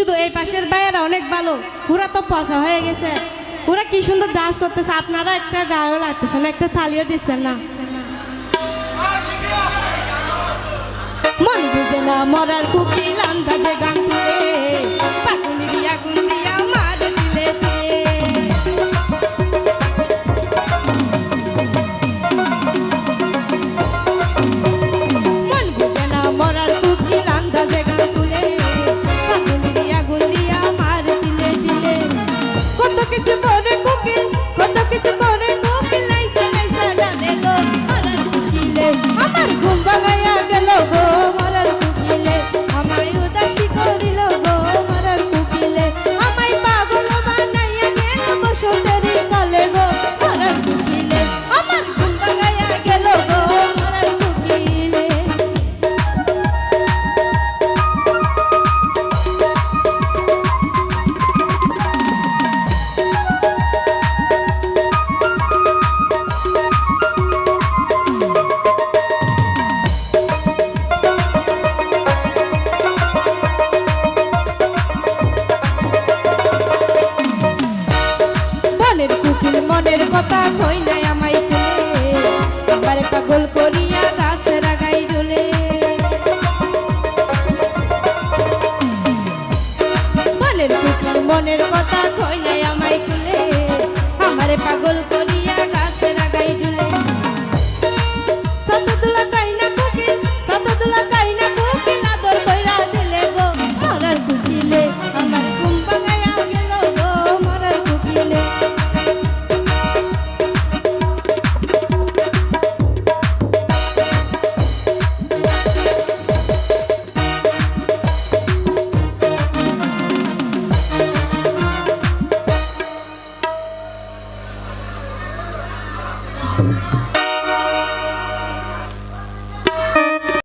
শুধু এই পাশের বাইরা অনেক ভালো। ওরা তো পচা হয়ে গেছে। ওরা কি সুন্দর ডান্স করতেছে। আপনারা একটা গায়েও লাগতেছেন একটা থালিও দিচ্ছেন না। মন বুঝে না, মরার কুকিল আন্দাজে গা মনের কথা Amen.